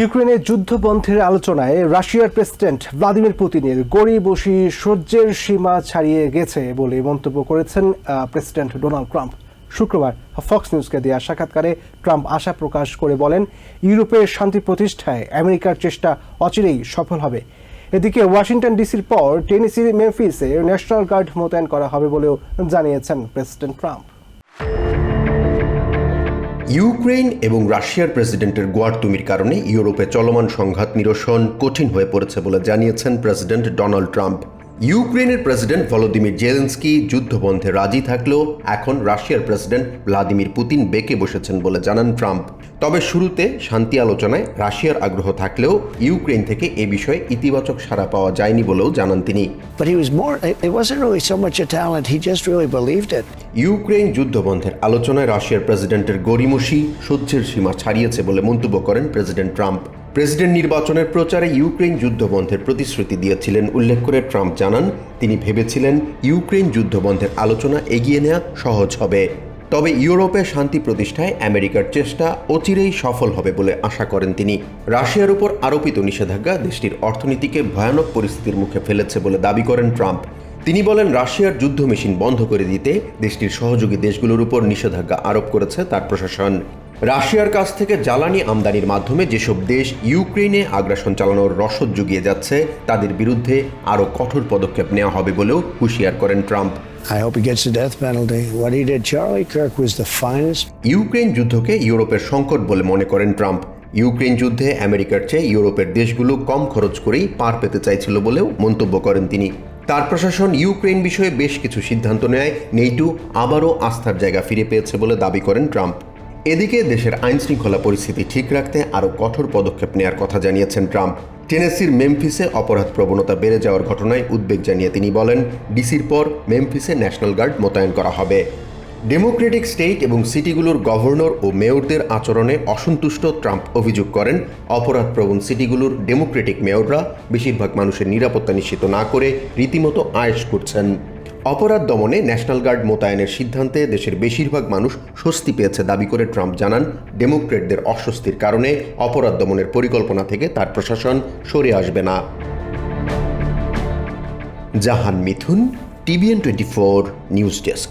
ইউক্রেনের যুদ্ধবন্ধের আলোচনায় রাশিয়ার প্রেসিডেন্ট ভ্লাদিমির পুতিনের গড়ি বসি সহ্যের সীমা ছাড়িয়ে গেছে বলে মন্তব্য করেছেন প্রেসিডেন্ট ডোনাল্ড ট্রাম্প। শুক্রবার ফক্স নিউজকে দেওয়া সাক্ষাৎকারে ট্রাম্প আশা প্রকাশ করে বলেন, ইউরোপের শান্তি প্রতিষ্ঠায় আমেরিকার চেষ্টা অচিরেই সফল হবে। এদিকে ওয়াশিংটন ডিসির পর টেনিসি মেমফিসে ন্যাশনাল গার্ড মোতায়েন করা হবে বলেও জানিয়েছেন প্রেসিডেন্ট ট্রাম্প। ইউক্রেন এবং রাশিয়ার প্রেসিডেন্টের গোয়ারতুমির কারণে ইউরোপে চলমান সংঘাত নিরসন কঠিন হয়ে পড়েছে বলে জানিয়েছেন প্রেসিডেন্ট ডোনাল্ড ট্রাম্প। ইউক্রেনের প্রেসিডেন্ট ভলোদিমির জেলেন্সকি যুদ্ধবন্ধে রাজি থাকলেও এখন রাশিয়ার প্রেসিডেন্ট ভ্লাদিমির পুতিন বেঁকে বসেছেন বলে জানান ট্রাম্প। তবে শুরুতে শান্তি আলোচনায় রাশিয়ার আগ্রহ থাকলেও ইউক্রেন থেকে এ বিষয়ে ইতিবাচক সাড়া পাওয়া যায়নি বলেও জানান তিনি. ইউক্রেন যুদ্ধবন্ধের আলোচনায় রাশিয়ার প্রেসিডেন্টের গরিমসি সহ্যের সীমা ছাড়িয়েছে বলে মন্তব্য করেন প্রেসিডেন্ট ট্রাম্প। প্রেসিডেন্ট নির্বাচনের প্রচারে ইউক্রেন যুদ্ধবন্ধের প্রতিশ্রুতি দিয়েছিলেন, উল্লেখ করে ট্রাম্প জানান, তিনি ভেবেছিলেন ইউক্রেন যুদ্ধবন্ধের আলোচনা এগিয়ে নেওয়া সহজ হবে। তবে ইউরোপে শান্তি প্রতিষ্ঠায় আমেরিকার চেষ্টা অচিরেই সফল হবে বলে আশা করেন তিনি। রাশিয়ার উপর আরোপিত নিষেধাজ্ঞা দেশটির অর্থনীতিকে ভয়ানক পরিস্থিতির মুখে ফেলেছে বলে দাবি করেন ট্রাম্প। তিনি বলেন রাশিয়ার যুদ্ধ মেশিন বন্ধ করে দিতে দেশটির সহযোগী দেশগুলোর উপর নিষেধাজ্ঞা আরোপ করেছে তার প্রশাসন রাশিয়ার কাছ থেকে জ্বালানি আমদানির মাধ্যমে যেসব দেশ ইউক্রেনে আগ্রাসন চালানোর রসদ জুগিয়ে যাচ্ছে তাদের বিরুদ্ধে আরও কঠোর পদক্ষেপ নেওয়া হবে বলেও হুঁশিয়ার করেন Trump I hope he gets the death penalty. What he did, Charlie Kirk was the finest. Ukraine যুদ্ধকে ইউরোপের সংকট বলে মনে করেন ট্রাম্প ইউক্রেন যুদ্ধে আমেরিকার চেয়ে ইউরোপের দেশগুলো কম খরচ করেই পার পেতে চাইছিল বলেও মন্তব্য করেন তিনি তার প্রশাসন ইউক্রেন বিষয়ে বেশ কিছু সিদ্ধান্ত নেয়। নেইটু আবারও আস্থার জায়গা ফিরে পেয়েছে বলে দাবি করেন ট্রাম্প। এদিকে দেশের আইন শৃঙ্খলা পরিস্থিতি ঠিক রাখতে আরও কঠোর পদক্ষেপ নেওয়ার কথা জানিয়েছেন ট্রাম্প। টেনেসির মেমফিসে অপরাধ প্রবণতা বেড়ে যাওয়ার ঘটনায় উদ্বেগ জানিয়ে তিনি বলেন, ডিসির পর মেমফিসে ন্যাশনাল গার্ড মোতায়েন করা হবে। ডেমোক্রেটিক স্টেট এবং সিটিগুলোর গভর্নর ও মেয়রদের আচরণে অসন্তুষ্ট ট্রাম্প অভিযোগ করেন। অপরাধপ্রবণ সিটিগুলোর ডেমোক্রেটিক মেয়ররা বেশিরভাগ মানুষের নিরাপত্তা নিশ্চিত না করে রীতিমতো আয়েশ করছেন। অপরাধ দমনে ন্যাশনাল গার্ড মোতায়েনের সিদ্ধান্তে দেশের বেশিরভাগ মানুষ স্বস্তি পেয়েছে দাবি করে ট্রাম্প জানান। ডেমোক্রেটদের অস্বস্তির কারণে অপরাধ দমনের পরিকল্পনা থেকে তার প্রশাসন সরে আসবে না। Jahan Mithun, TVN twenty four news desk.